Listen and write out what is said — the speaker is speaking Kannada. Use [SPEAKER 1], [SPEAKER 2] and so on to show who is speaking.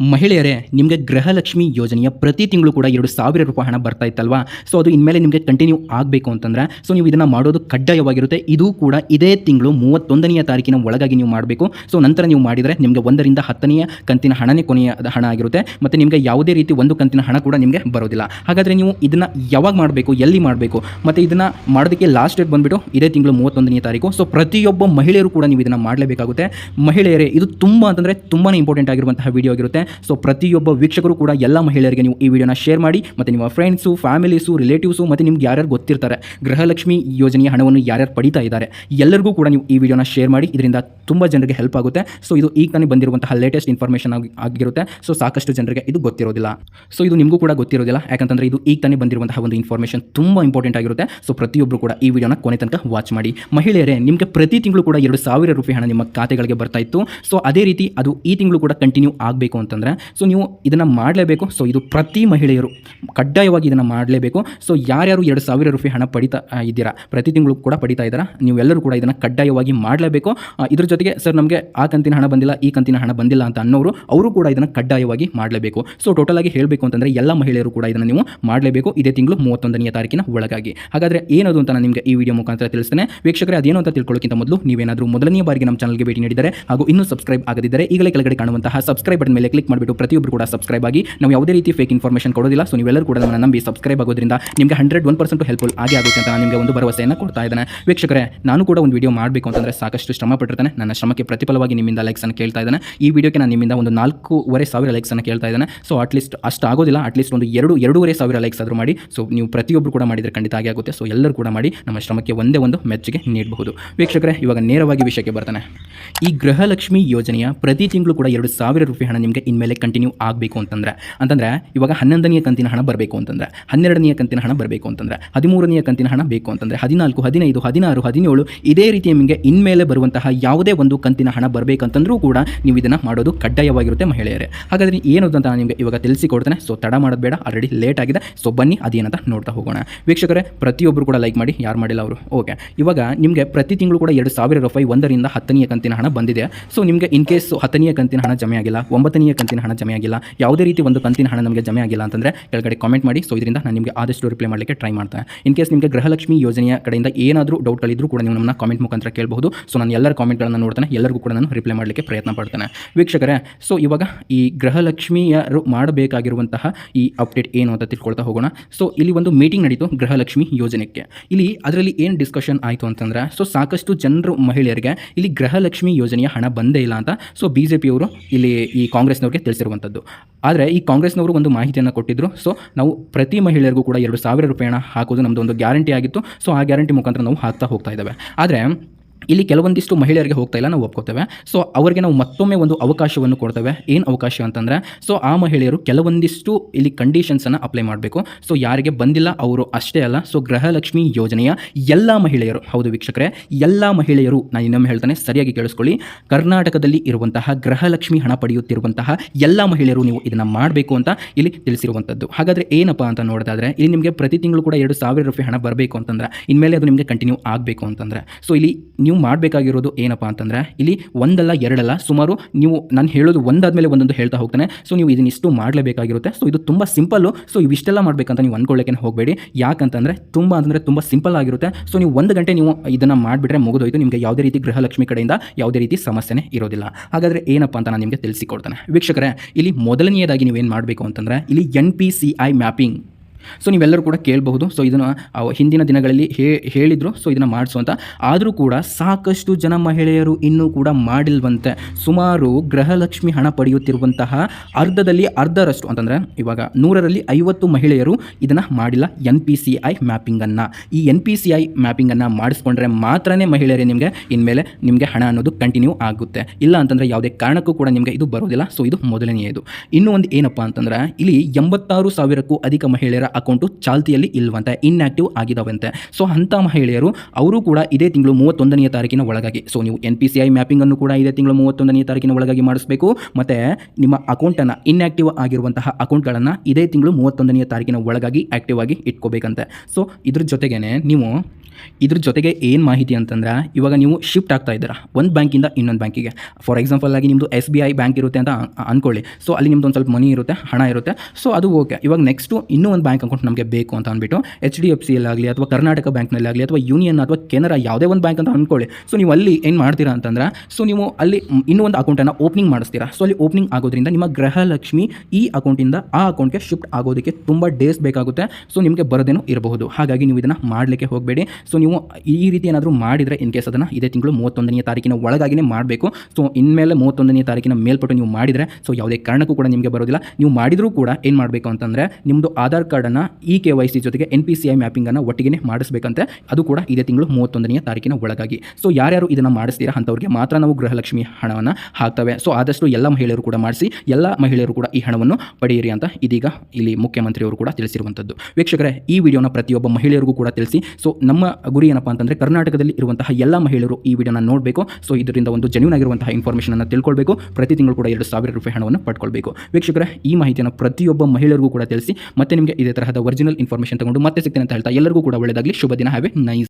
[SPEAKER 1] ಮಹಿಳೆಯರೇ, ನಿಮಗೆ ಗೃಹಲಕ್ಷ್ಮಿ ಯೋಜನೆಯ ಪ್ರತಿ ತಿಂಗಳು ಕೂಡ ಎರಡು ಸಾವಿರ ರೂಪಾಯಿ ಹಣ ಬರ್ತಾ ಇತ್ತಲ್ವಾ? ಸೊ ಅದು ಇನ್ಮೇಲೆ ನಿಮಗೆ ಕಂಟಿನ್ಯೂ ಆಗಬೇಕು ಅಂತಂದರೆ ಸೊ ನೀವು ಇದನ್ನು ಮಾಡೋದು ಕಡ್ಡಾಯವಾಗಿರುತ್ತೆ. ಇದು ಕೂಡ ಇದೇ ತಿಂಗಳು ಮೂವತ್ತೊಂದನೆಯ ತಾರೀಕಿನ ಒಳಗಾಗಿ ನೀವು ಮಾಡಬೇಕು. ಸೊ ನಂತರ ನೀವು ಮಾಡಿದರೆ ನಿಮಗೆ ಒಂದರಿಂದ ಹತ್ತನೆಯ ಕಂತಿನ ಹಣನೇ ಕೊನೆಯ ಹಣ ಆಗಿರುತ್ತೆ. ಮತ್ತು ನಿಮಗೆ ಯಾವುದೇ ರೀತಿ ಒಂದು ಕಂತಿನ ಹಣ ಕೂಡ ನಿಮಗೆ ಬರೋದಿಲ್ಲ. ಹಾಗಾದರೆ ನೀವು ಇದನ್ನು ಯಾವಾಗ ಮಾಡಬೇಕು, ಎಲ್ಲಿ ಮಾಡಬೇಕು? ಮತ್ತು ಇದನ್ನು ಮಾಡೋದಕ್ಕೆ ಲಾಸ್ಟ್ ಡೇಟ್ ಬಂದುಬಿಟ್ಟು ಇದೇ ತಿಂಗಳು ಮೂವತ್ತೊಂದನೇ ತಾರೀಕು. ಸೊ ಪ್ರತಿಯೊಬ್ಬ ಮಹಿಳೆಯರು ಕೂಡ ನೀವು ಇದನ್ನು ಮಾಡಲೇಬೇಕಾಗುತ್ತೆ. ಮಹಿಳೆಯರೇ, ಇದು ತುಂಬ ಅಂತಂದರೆ ತುಂಬಾ ಇಂಪಾರ್ಟೆಂಟ್ ಆಗಿರುವಂತಹ ವಿಡಿಯೋ ಆಗಿರುತ್ತೆ. ಸೊ ಪ್ರತಿಯೊಬ್ಬ ವೀಕ್ಷಕರು ಕೂಡ ಎಲ್ಲ ಮಹಿಳೆಯರಿಗೆ ನೀವು ಈ ವಿಡಿಯೋನ ಶೇರ್ ಮಾಡಿ, ಮತ್ತು ನಿಮ್ಮ ಫ್ರೆಂಡ್ಸು ಫ್ಯಾಮಿಲೀಸು ರಿಲೇಟಿವ್ಸು ಮತ್ತು ನಿಮ್ಗೆ ಯಾರ್ಯಾರು ಗೊತ್ತಿರ್ತಾರೆ, ಗೃಹಲಕ್ಷ್ಮಿ ಯೋಜನೆಯ ಹಣವನ್ನು ಯಾರ್ಯಾರು ಪಡಿತಾ ಇದ್ದಾರೆ, ಎಲ್ಲರಿಗೂ ಕೂಡ ನೀವು ಈ ವಿಡಿಯೋನ ಶೇರ್ ಮಾಡಿ, ಇದರಿಂದ ತುಂಬ ಜನರಿಗೆ ಹೆಲ್ಪ್ ಆಗುತ್ತೆ. ಸೊ ಇದು ಈಗ ತಾನೇ ಬಂದಿರುವಂತಹ ಲೇಟೆಸ್ಟ್ ಇನ್ಫಾರ್ಮೇಷನ್ ಆಗಿ, ಆಗಿರುತ್ತೆ. ಸೊ ಸಾಕಷ್ಟು ಜನರಿಗೆ ಇದು ಗೊತ್ತಿರೋದಿಲ್ಲ. ಸೊ ಇದು ನಿಮಗೂ ಕೂಡ ಗೊತ್ತಿರೋದಿಲ್ಲ. ಯಾಕಂತಂದ್ರೆ ಇದು ಈಗ ತಾನೇ ಬಂದಿರುವಂತಹ ಒಂದು ಇನ್ಫಾರ್ಮೇಷನ್ ತುಂಬ ಇಂಪಾರ್ಟೆಂಟ್ ಆಗಿರುತ್ತೆ. ಸೊ ಪ್ರತಿಯೊಬ್ಬರು ಕೂಡ ಈ ವಿಡಿಯೋನ ಕೊನೆ ತನಕ ವಾಚ್ ಮಾಡಿ. ಮಹಿಳೆಯರೇ, ನಿಮಗೆ ಪ್ರತಿ ತಿಂಗಳು ಕೂಡ ಎರಡು ಸಾವಿರ ರೂಪಾಯಿ ಹಣ ನಿಮ್ಮ ಖಾತೆಗಳಿಗೆ ಬರ್ತಾ ಇತ್ತು. ಸೊ ಅದೇ ರೀತಿ ಅದು ಈ ತಿಂಗಳು ಕೂಡ ಕಂಟಿನ್ಯೂ ಆಗಬೇಕು ಅಂತಂದರೆ ಸೊ ನೀವು ಇದನ್ನು ಮಾಡಲೇಬೇಕು. ಸೊ ಇದು ಪ್ರತಿ ಮಹಿಳೆಯರು ಕಡ್ಡಾಯವಾಗಿ ಇದನ್ನು ಮಾಡಲೇಬೇಕು. ಸೊ ಯಾರ್ಯಾರು ಎರಡು ಸಾವಿರ ರೂಪಾಯಿ ಹಣ ಪಡಿತಾ ಇದ್ದೀರಾ, ಪ್ರತಿ ತಿಂಗಳು ಕೂಡ ಪಡಿತಾ ಇದ್ದೀರಾ, ನೀವೆಲ್ಲರೂ ಕೂಡ ಇದನ್ನು ಕಡ್ಡಾಯವಾಗಿ ಮಾಡಲೇಬೇಕು. ಇದ್ರ ಜೊತೆಗೆ, ಸರ್, ನಮಗೆ ಆ ಕಂತಿನ ಹಣ ಬಂದಿಲ್ಲ, ಈ ಕಂತಿನ ಹಣ ಬಂದಿಲ್ಲ ಅಂತ ಅನ್ನೋರು, ಅವರು ಕೂಡ ಇದನ್ನು ಕಡ್ಡಾಯವಾಗಿ ಮಾಡಲೇಬೇಕು. ಸೊ ಟೋಟಲ್ ಆಗಿ ಹೇಳಬೇಕು ಅಂತಂದರೆ, ಎಲ್ಲ ಮಹಿಳೆಯರು ಕೂಡ ಇದನ್ನು ನೀವು ಮಾಡಲೇಬೇಕು ಇದೇ ತಿಂಗಳು ಮೂವತ್ತೊಂದನೆಯ ತಾರೀಕಿನ ಒಳಗಾಗಿ. ಹಾಗಾದರೆ ಏನದು ಅಂತ ನಾನು ನಿಮಗೆ ಈ ವಿಡಿಯೋ ಮುಖಾಂತರ ತಿಳಿಸ್ತೇನೆ. ವೀಕ್ಷಕರೇ, ಅದೇನು ಅಂತ ತಿಳ್ಕೊಳ್ಳೋಕ್ಕಿಂತ ಮೊದಲು ನೀವೇನಾದರೂ ಮೊದಲನೇ ಬಾರಿಗೆ ನಮ್ಮ ಚಾನಲ್ಗೆ ಭೇಟಿ ನೀಡಿದರೆ ಹಾಗೂ ಇನ್ನೂ ಸಬ್ಸ್ಕ್ರೈಬ್ ಆಗದಿದ್ದರೆ ಈಗಲೇ ಕೆಳಗಡೆ ಕಾಣುವಂತಹ ಸಬ್ಸ್ಕ್ರೈಬ್ ಬಟನ್ ಮೇಲೆ ಕ್ಲಿಕ್ ಮಾಡಿಬಿಟ್ಟು ಪ್ರತಿಯೊಬ್ಬರು ಕೂಡ ಸಬ್ಸ್ಕ್ರೈಬ್ ಆಗಿ. ನಾವು ಯಾವುದೇ ರೀತಿ ಫೇಕ್ ಇನ್ಫಾರ್ಮೇಷನ್ ಕೊಡೋದಿಲ್ಲ ಸೊ ನೀವೆಲ್ಲರೂ ಕೂಡ ನಮ್ಮನ್ನು ನಂಬಿ ಸಬ್ಸ್ಕ್ರೈಬ್ ಆಗೋದ್ರಿಂದ ನಿಮಗೆ ಹಂಡ್ರೆಡ್ ಒನ್ ಪರ್ಸೆಂಟ್ ಹೆಲ್ಪ್ಫುಲ್ ಆಗಿ ಆಗುತ್ತೆ ಅಂತ ನಿಮಗೆ ಒಂದು ಭರವಸೆಯನ್ನು ಕೊಡ್ತಾ ಇದ್ದಾನೆ. ವೀಕ್ಷಕರೇ, ನಾನು ಕೂಡ ಒಂದು ವಿಡಿಯೋ ಮಾಡಬೇಕು ಅಂತಂದರೆ ಸಾಕಷ್ಟು ಶ್ರಮ ಪಟ್ಟಿರ್ತಾನೆ. ನನ್ನ ಶ್ರಮಕ್ಕೆ ಪ್ರತಿಫಲವಾಗಿ ನಿಮ್ಮಿಂದ ಲೈಕ್ಸನ್ನು ಕೇಳ್ತಾ ಇದ್ದಾನೆ. ಈ ವಿಡಿಯೋಕ್ಕೆ ನಾನು ನಿಮ್ಮಿಂದ ಒಂದು ನಾಲ್ಕೂವರೆ ಸಾವಿರ ಲೈಕ್ಸನ್ನು ಕೇಳ್ತಾ ಇದ್ದಾನೆ. ಸೊ ಅಟ್ಲೀಸ್ಟ್ ಅಷ್ಟು ಆಗೋದಿಲ್ಲ ಅಟ್ಲೀಸ್ಟ್ ಒಂದು ಎರಡು, ಎರಡೂವರೆ ಸಾವಿರ ಲೈಕ್ಸ್ ಆದರೂ ಮಾಡಿ. ಸೊ ನೀವು ಪ್ರತಿಯೊಬ್ಬರು ಕೂಡ ಮಾಡಿದರೆ ಖಂಡಿತ ಆಗಿ ಆಗುತ್ತೆ. ಸೊ ಎಲ್ಲರೂ ಕೂಡ ಮಾಡಿ ನಮ್ಮ ಶ್ರಮಕ್ಕೆ ಒಂದೇ ಒಂದು ಮೆಚ್ಚುಗೆ ನೀಡಬಹುದು. ವೀಕ್ಷಕರೇ, ಇವಾಗ ನೇರವಾಗಿ ವಿಷಯಕ್ಕೆ ಬರ್ತಾನೆ. ಈ ಗೃಹಲಕ್ಷ್ಮಿ ಯೋಜನೆಯ ಪ್ರತಿ ತಿಂಗಳು ಕೂಡ ಎರಡು ಸಾವಿರ ರೂಪಾಯಿ ಹಣ ನಿಮಗೆ ಇನ್ಮೇಲೆ ಕಂಟಿನ್ಯೂ ಆಗಬೇಕು ಅಂತಂದರೆ ಅಂತಂದರೆ ಇವಾಗ ಹನ್ನೊಂದನೆಯ ಕಂತಿನ ಹಣ ಬರಬೇಕು ಅಂತಂದರೆ, ಹನ್ನೆರಡನೆಯ ಕಂತಿನ ಹಣ ಬರಬೇಕು ಅಂತಂದರೆ, ಹದಿಮೂರನೆಯ ಕಂತಿನ ಹಣ ಬೇಕು ಅಂತಂದರೆ, ಹದಿನಾಲ್ಕು, ಹದಿನೈದು, ಹದಿನಾರು, ಹದಿನೇಳು ಇದೇ ರೀತಿ ನಿಮಗೆ ಇನ್ಮೇಲೆ ಬರುವಂತಹ ಯಾವುದೇ ಒಂದು ಕಂತಿನ ಹಣ ಬರಬೇಕಂತಂದ್ರೂ ಕೂಡ ನೀವು ಇದನ್ನು ಮಾಡೋದು ಕಡ್ಡಾಯವಾಗಿರುತ್ತೆ ಮಹಿಳೆಯರೇ. ಹಾಗಾದರೆ ಏನು ಅಂತ ನಿಮಗೆ ಇವಾಗ ತಿಳಿಸಿಕೊಡ್ತೇನೆ. ಸೊ ತಡ ಮಾಡೋದು ಬೇಡ ಆಲ್ರೆಡಿ ಲೇಟ್ ಆಗಿದೆ. ಸೊ ಬನ್ನಿ, ಅದೇನಂತ ನೋಡ್ತಾ ಹೋಗೋಣ. ವೀಕ್ಷಕರೇ ಪ್ರತಿಯೊಬ್ಬರು ಕೂಡ ಲೈಕ್ ಮಾಡಿ, ಯಾರು ಮಾಡಿಲ್ಲ ಅವರು? ಓಕೆ ಇವಾಗ ನಿಮಗೆ ಪ್ರತಿ ತಿಂಗಳು ಕೂಡ ಎರಡು ಸಾವಿರ ರೂಪಾಯಿ ಒಂದರಿಂದ ಹತ್ತನೆಯ ಕಂತಿನ ಹಣ ಬಂದಿದೆ. ಸೊ ನಿಮಗೆ ಇನ್ ಕೇಸ್ ಹತ್ತನೆಯ ಕಂತಿನ ಹಣ ಜಮೆ ಆಗಿಲ್ಲ ಒಂಬತ್ತನೆಯ ಕಂತಿನ ಹಣ ಜಮೆ ಆಗಿಲ್ಲ. ಯಾವುದೇ ರೀತಿ ಒಂದು ಕಂತಿನ ಹಣ ನಮಗೆ ಜಮೆ ಆಗಿಲ್ಲ ಅಂತಂದರೆ ಕೆಳಗಡೆ ಕಾಮೆಂಟ್ ಮಾಡಿ. ಸೊ ಇದರಿಂದ ನಾನು ನಿಮಗೆ ಆದಷ್ಟು ರಿಪ್ಲೈ ಮಾಡಲಿಕ್ಕೆ ಟ್ರೈ ಮಾಡ್ತೇನೆ. ಇನ್ ಕೇಸ್ ನಿಮಗೆ ಗೃಹಲಕ್ಷ್ಮಿ ಯೋಜನೆಯ ಕಡೆಯಿಂದ ಏನಾದರೂ ಡೌಟ್ಗಳಿದ್ರೂ ಕೂಡ ನೀವು ನಮ್ಮನ್ನ ಕಾಮೆಂಟ್ ಮುಖಾಂತರ ಕೇಳಬಹುದು. ಸೊ ನಾನು ಎಲ್ಲರ ಕಾಮೆಂಟ್ಗಳನ್ನು ನೋಡ್ತೇನೆ. ಎಲ್ಲರಿಗೂ ಕೂಡ ನಾನು ರಿಪ್ಲೈ ಮಾಡಲಿಕ್ಕೆ ಪ್ರಯತ್ನ ಪಡ್ತೇನೆ. ವೀಕ್ಷಕರೇ ಸೊ ಇವಾಗ ಈ ಗೃಹಲಕ್ಷ್ಮಿಯರು ಮಾಡಬೇಕಾಗಿರುವಂತಹ ಈ ಅಪ್ಡೇಟ್ ಏನು ಅಂತ ತಿಳ್ಕೊಳ್ತಾ ಹೋಗೋಣ. ಸೊ ಇಲ್ಲಿ ಒಂದು ಮೀಟಿಂಗ್ ನಡೀತು ಗೃಹಲಕ್ಷ್ಮಿ ಯೋಜನೆಗೆ. ಇಲ್ಲಿ ಅದರಲ್ಲಿ ಏನು ಡಿಸ್ಕಷನ್ ಆಯಿತು ಅಂತಂದರೆ ಸೊ ಸಾಕಷ್ಟು ಜನರು ಮಹಿಳೆಯರಿಗೆ ಇಲ್ಲಿ ಗೃಹಲಕ್ಷ್ಮಿ ಯೋಜನೆಯ ಹಣ ಬಂದೇ ಇಲ್ಲ ಅಂತ ಸೊ ಬಿ ಜೆ ಇಲ್ಲಿ ಈ ಕಾಂಗ್ರೆಸ್ನವ್ರಿಗೆ ತಿಳಿಸಿರುವಂಥದ್ದು. ಆದರೆ ಈ ಕಾಂಗ್ರೆಸ್ನವರು ಒಂದು ಮಾಹಿತಿಯನ್ನು ಕೊಟ್ಟಿದ್ದರು ಸೊ ನಾವು ಪ್ರತಿ ಮಹಿಳೆಯರಿಗೂ ಕೂಡ ಎರಡು ಸಾವಿರ ರೂಪಾಯಿ ಹಣ ಹಾಕೋದು ನಮ್ಮದು ಒಂದು ಗ್ಯಾರಂಟಿ ಆಗಿತ್ತು. ಸೊ ಆ ಗ್ಯಾರಂಟಿ ಮುಖಾಂತರ ನಾವು ಹಾಕ್ತಾ ಹೋಗ್ತಾ ಇದ್ದಾವೆ. ಆದರೆ ಇಲ್ಲಿ ಕೆಲವೊಂದಿಷ್ಟು ಮಹಿಳೆಯರಿಗೆ ಹೋಗ್ತಾ ಇಲ್ಲ, ನಾವು ಒಪ್ಕೋತೇವೆ. ಸೊ ಅವರಿಗೆ ನಾವು ಮತ್ತೊಮ್ಮೆ ಒಂದು ಅವಕಾಶವನ್ನು ಕೊಡ್ತೇವೆ. ಏನು ಅವಕಾಶ ಅಂತಂದರೆ ಸೊ ಆ ಮಹಿಳೆಯರು ಕೆಲವೊಂದಿಷ್ಟು ಇಲ್ಲಿ ಕಂಡೀಷನ್ಸನ್ನು ಅಪ್ಲೈ ಮಾಡಬೇಕು. ಸೊ ಯಾರಿಗೆ ಬಂದಿಲ್ಲ, ಅವರು ಅಷ್ಟೇ ಅಲ್ಲ. ಸೊ ಗೃಹಲಕ್ಷ್ಮಿ ಯೋಜನೆಯ ಎಲ್ಲ ಮಹಿಳೆಯರು, ಹೌದು ವೀಕ್ಷಕರೇ, ಎಲ್ಲ ಮಹಿಳೆಯರು, ನಾನು ಇನ್ನೊಮ್ಮೆ ಹೇಳ್ತಾನೆ, ಸರಿಯಾಗಿ ಕೇಳಿಸ್ಕೊಳ್ಳಿ. ಕರ್ನಾಟಕದಲ್ಲಿ ಇರುವಂತಹ ಗೃಹಲಕ್ಷ್ಮಿ ಹಣ ಪಡೆಯುತ್ತಿರುವಂತಹ ಎಲ್ಲ ಮಹಿಳೆಯರು ನೀವು ಇದನ್ನು ಮಾಡಬೇಕು ಅಂತ ಇಲ್ಲಿ ತಿಳಿಸಿರುವಂಥದ್ದು ಹಾಗಾದರೆ ಏನಪ್ಪ ಅಂತ ನೋಡೋದಾದ್ರೆ, ಇಲ್ಲಿ ನಿಮಗೆ ಪ್ರತಿ ತಿಂಗಳು ಕೂಡ ಎರಡು ಸಾವಿರ ರೂಪಾಯಿ ಹಣ ಬರಬೇಕು ಅಂತಂದ್ರೆ, ಇನ್ಮೇಲೆ ಅದು ನಿಮಗೆ ಕಂಟಿನ್ಯೂ ಆಗಬೇಕು ಅಂತಂದರೆ. ಸೊ ಇಲ್ಲಿ ನೀವು ಮಾಡಬೇಕಾಗಿರೋದು ಏನಪ್ಪ ಅಂತಂದರೆ, ಇಲ್ಲಿ ಒಂದಲ್ಲ ಎರಡಲ್ಲ, ಸುಮಾರು ನೀವು, ನಾನು ಹೇಳೋದು ಒಂದಾದ್ಮೇಲೆ ಒಂದೊಂದು ಹೇಳ್ತಾ ಹೋಗ್ತಾನೆ. ಸೊ ನೀವು ಇದನ್ನ ಇಷ್ಟು ಮಾಡಲೇಬೇಕಾಗಿರುತ್ತೆ. ಸೊ ಇದು ತುಂಬ ಸಿಂಪಲ್ಲು ಸೊ ಇವಿಷ್ಟೆಲ್ಲ ಮಾಡಬೇಕಂತ ನೀವು ಅಂದ್ಕೊಳ್ಳೋಕೆ ಹೋಗಬೇಡಿ. ಯಾಕಂತಂದರೆ, ತುಂಬ ಅಂದರೆ ತುಂಬ ಸಿಂಪಲ್ ಆಗಿರುತ್ತೆ. ಸೊ ನೀವು ಒಂದು ಗಂಟೆ ನೀವು ಇದನ್ನು ಮಾಡಿಬಿಟ್ರೆ ಮುಗಿದೋಯ್ತು. ನಿಮಗೆ ಯಾವುದೇ ರೀತಿ ಗೃಹಲಕ್ಷ್ಮಿ ಕಡೆಯಿಂದ ಯಾವುದೇ ರೀತಿ ಸಮಸ್ಯೆನೇ ಇರೋದಿಲ್ಲ. ಹಾಗಾದರೆ ಏನಪ್ಪ ಅಂತ ನಾನು ನಿಮಗೆ ತಿಳಿಸಿಕೊಡ್ತೇನೆ. ವೀಕ್ಷಕರೇ, ಇಲ್ಲಿ ಮೊದಲನೆಯದಾಗಿ ನೀವೇನು ಮಾಡಬೇಕು ಅಂತಂದರೆ, ಇಲ್ಲಿ N P C I mapping so ನೀವೆಲ್ಲರೂ ಕೂಡ ಕೇಳಬಹುದು. ಸೊ ಇದನ್ನು ಹಿಂದಿನ ದಿನಗಳಲ್ಲಿ ಹೇಳಿದರು. ಸೊ ಇದನ್ನು ಮಾಡಿಸು ಅಂತ. ಆದರೂ ಕೂಡ ಸಾಕಷ್ಟು ಜನ ಮಹಿಳೆಯರು ಇನ್ನೂ ಕೂಡ ಮಾಡಿಲ್ವಂತೆ. ಸುಮಾರು ಗೃಹಲಕ್ಷ್ಮಿ ಹಣ ಪಡೆಯುತ್ತಿರುವಂತಹ ಅರ್ಧದಲ್ಲಿ ಅರ್ಧರಷ್ಟು, ಅಂತಂದರೆ ಇವಾಗ ನೂರರಲ್ಲಿ ಐವತ್ತು ಮಹಿಳೆಯರು ಇದನ್ನು ಮಾಡಿಲ್ಲ. ಎನ್ ಪಿ ಸಿ ಐ ಮ್ಯಾಪಿಂಗನ್ನು ಈ ಎನ್ ಪಿ ಸಿ ಐ ಮ್ಯಾಪಿಂಗನ್ನು ಮಾಡಿಸ್ಕೊಂಡ್ರೆ ಮಾತ್ರನೇ ಮಹಿಳೆಯರೇ ನಿಮಗೆ ಇನ್ಮೇಲೆ ನಿಮಗೆ ಹಣ ಅನ್ನೋದು ಕಂಟಿನ್ಯೂ ಆಗುತ್ತೆ. ಇಲ್ಲ ಅಂತಂದರೆ ಯಾವುದೇ ಕಾರಣಕ್ಕೂ ಕೂಡ ನಿಮಗೆ ಇದು ಬರೋದಿಲ್ಲ. ಸೊ ಇದು ಮೊದಲನೆಯದು. ಇನ್ನೂ ಒಂದು ಏನಪ್ಪ ಅಂತಂದರೆ, ಇಲ್ಲಿ ಎಂಬತ್ತಾರು ಸಾವಿರಕ್ಕೂ ಅಧಿಕ ಮಹಿಳೆಯರ ಅಕೌಂಟು ಚಾಲ್ತಿಯಲ್ಲಿ ಇಲ್ವಂತೆ ಇನ್ಆಕ್ಟಿವ್ ಆಗಿದಾವಂತೆ. ಸೊ ಅಂಥ ಮಹಿಳೆಯರು, ಅವರು ಕೂಡ ಇದೇ ತಿಂಗಳು ಮೂವತ್ತೊಂದನೆಯ ತಾರೀಕಿನ ಒಳಗಾಗಿ, ಸೊ, ನೀವು ಎನ್ ಪಿ ಸಿ ಐ ಮ್ಯಾಪಿಂಗನ್ನು ಕೂಡ ಇದೇ ತಿಂಗಳು ಮೂವತ್ತೊಂದನೆಯ ತಾರೀಕಿನ ಒಳಗಾಗಿ ಮಾಡಿಸಬೇಕು. ಮತ್ತು, ನಿಮ್ಮ ಅಕೌಂಟನ್ನು ಇನ್ಆಕ್ಟಿವ್ ಆಗಿರುವಂತಹ ಅಕೌಂಟ್ಗಳನ್ನು ಇದೇ ತಿಂಗಳು ಮೂವತ್ತೊಂದನೆಯ ತಾರೀಕಿನ ಒಳಗಾಗಿ ಆ್ಯಕ್ಟಿವ್ ಆಗಿ ಇಟ್ಕೋಬೇಕಂತೆ. ಸೊ, ಇದ್ರ ಜೊತೆಗೇ ನೀವು, ಇದ್ರ ಜೊತೆಗೆ ಏನು ಮಾಹಿತಿ ಅಂತಂದ್ರೆ, ಇವಾಗ ನೀವು ಶಿಫ್ಟ್ ಆಗ್ತಾ ಇದ್ದೀರಾ, ಒಂದು ಬ್ಯಾಂಕಿಂದ ಇನ್ನೊಂದು ಬ್ಯಾಂಕಿಗೆ. ಫಾರ್ ಎಕ್ಸಾಂಪಲ್ ಆಗಿ ನಿಮ್ಮದು ಎಸ್ ಬಿ ಐ ಬ್ಯಾಂಕ್ ಇರುತ್ತೆ ಅಂತ ಅಂದ್ಕೊಳ್ಳಿ ಸೊ, ಅಲ್ಲಿ ನಿಮ್ದು ಒಂದು ಸ್ವಲ್ಪ ಮನಿ ಇರುತ್ತೆ, ಹಣ ಇರುತ್ತೆ. ಸೊ, ಅದು ಓಕೆ ಇವಾಗ ನೆಕ್ಸ್ಟು ಇನ್ನೂ ಒಂದು ಬ್ಯಾಂಕ್ ಅಕೌಂಟ್ ನಮಗೆ ಬೇಕು ಅಂತ ಅಂದ್ಬಿಟ್ಟು ಎಚ್ ಡಿ ಎಫ್ ಸಿಯಲ್ಲಾಗಲಿ ಅಥವಾ ಕರ್ನಾಟಕ ಬ್ಯಾಂಕ್ನಲ್ಲಾಗಲಿ ಅಥವಾ ಯೂನಿಯನ್ ಅಥವಾ ಕೆನರಾ ಯಾವುದೇ ಒಂದು ಬ್ಯಾಂಕ್ ಅಂತ ಅಂದ್ಕೊಳ್ಳಿ. ಸೊ ನೀವು ಅಲ್ಲಿ ಏನು ಮಾಡ್ತೀರಾ ಅಂತಂದ್ರೆ ಸೊ ನೀವು ಅಲ್ಲಿ ಇನ್ನೊಂದು ಅಕೌಂಟನ್ನು ಓಪನಿಂಗ್ ಮಾಡಿಸ್ತೀರಾ. ಸೊ ಅಲ್ಲಿ ಓಪನಿಂಗ್ ಆಗೋದ್ರಿಂದ ನಿಮ್ಮ ಗೃಹಲಕ್ಷ್ಮಿ ಈ ಅಕೌಂಟಿಂದ ಆ ಅಕೌಂಟ್ಗೆ ಶಿಫ್ಟ್ ಆಗೋದಕ್ಕೆ ತುಂಬ ಡೇಸ್ ಬೇಕಾಗುತ್ತೆ. ಸೊ ನಿಮಗೆ ಬರೋದೇನೋ ಇರಬಹುದು. ಹಾಗಾಗಿ ನೀವು ಇದನ್ನು ಮಾಡಲಿಕ್ಕೆ ಹೋಗಬೇಡಿ. ಸೊ ನೀವು ಈ ರೀತಿ ಏನಾದರೂ ಮಾಡಿದರೆ ಇನ್ ಕೇಸ್ ಅದನ್ನು ಇದೇ ತಿಂಗಳು ಮೂವತ್ತೊಂದನೇ ತಾರೀಕಿನ ಒಳಗಾಗಿನೇ ಮಾಡಬೇಕು. ಸೊ ಇನ್ಮೇಲೆ ಮೂವತ್ತೊಂದನೇ ತಾರೀಕಿನ ಮೇಲ್ಪಟ್ಟು ನೀವು ಮಾಡಿದರೆ ಸೊ ಯಾವುದೇ ಕಾರಣಕ್ಕೂ ಕೂಡ ನಿಮಗೆ ಬರೋದಿಲ್ಲ. ನೀವು ಮಾಡಿದರೂ ಕೂಡ ಏನು ಮಾಡಬೇಕು ಅಂತಂದರೆ ನಿಮ್ಮದು ಆಧಾರ್ ಕಾರ್ಡನ್ನು ಇ ಕೆ ವೈ ಸಿ ಜೊತೆಗೆ ಎನ್ ಪಿ ಸಿ ಐ ಮ್ಯಾಪಿಂಗನ್ನು ಒಟ್ಟಿಗೆ ಮಾಡಿಸಬೇಕಂತೆ. ಅದು ಕೂಡ ಇದೇ ತಿಂಗಳು ಮೂವತ್ತೊಂದನೆಯ ತಾರೀಕಿನ ಒಳಗಾಗಿ. ಸೊ, ಯಾರ್ಯಾರು ಇದನ್ನು ಮಾಡಿಸ್ತೀರಾ ಅಂಥವ್ರಿಗೆ ಮಾತ್ರ ನಾವು ಗೃಹಲಕ್ಷ್ಮಿ ಹಣವನ್ನು ಹಾಕ್ತವೆ. ಸೊ, ಆದಷ್ಟು ಎಲ್ಲ ಮಹಿಳೆಯರು ಕೂಡ ಮಾಡಿಸಿ, ಎಲ್ಲ ಮಹಿಳೆಯರು ಕೂಡ ಈ ಹಣವನ್ನು ಪಡೆಯಿರಿ ಅಂತ ಇದೀಗ ಇಲ್ಲಿ ಮುಖ್ಯಮಂತ್ರಿಯವರು ಕೂಡ ತಿಳಿಸಿರುವಂಥದ್ದು. ವೀಕ್ಷಕರೇ, ಈ ವಿಡಿಯೋನ ಪ್ರತಿಯೊಬ್ಬ ಮಹಿಳೆಯರಿಗೂ ಕೂಡ ತಿಳಿಸಿ. ಸೊ, ನಮ್ಮ ಗುರಿ ಏನಪ್ಪ ಅಂತಂದರೆ ಕರ್ನಾಟಕದಲ್ಲಿ ಇರುವಂತಹ ಎಲ್ಲ ಮಹಿಳೆಯರು ಈ ವಿಡಿಯೋನ ನೋಡಬೇಕು. ಸೊ, ಇದರಿಂದ ಒಂದು ಜೆನ್ಯೂನ್ ಆಗಿರುವಂತಹ ಇನ್ಫಾರ್ಮೇಷನ್ ಅನ್ನು ತಿಳ್ಕೊಳ್ಬೇಕು. ಪ್ರತಿ ತಿಂಗಳು ಕೂಡ ಎರಡು ಸಾವಿರ ರೂಪಾಯಿ ಹಣವನ್ನು ಪಡ್ಕೊಳ್ಬೇಕು. ವೀಕ್ಷಕರೇ, ಈ ಮಾಹಿತಿಯನ್ನು ಪ್ರತಿಯೊಬ್ಬ ಮಹಿಳೆಯರಿಗೂ ಕೂಡ ತಿಳಿಸಿ. ಮತ್ತೆ ನಿಮಗೆ ಇದೇ ತರಹದ ಒರಿಜಿನಲ್ ಇನ್ಫಾರ್ಮೇಷನ್ ತಗೊಂಡು ಮತ್ತೆ ಸಿಗ್ತೇನೆ ಅಂತ ಹೇಳ್ತಾ ಎಲ್ಲರಿಗೂ ಕೂಡ ಒಳ್ಳೆಯದಾಗಲಿ ಶುಭ ದಿನ ಹ್ಯಾವ್ ನೈಸ್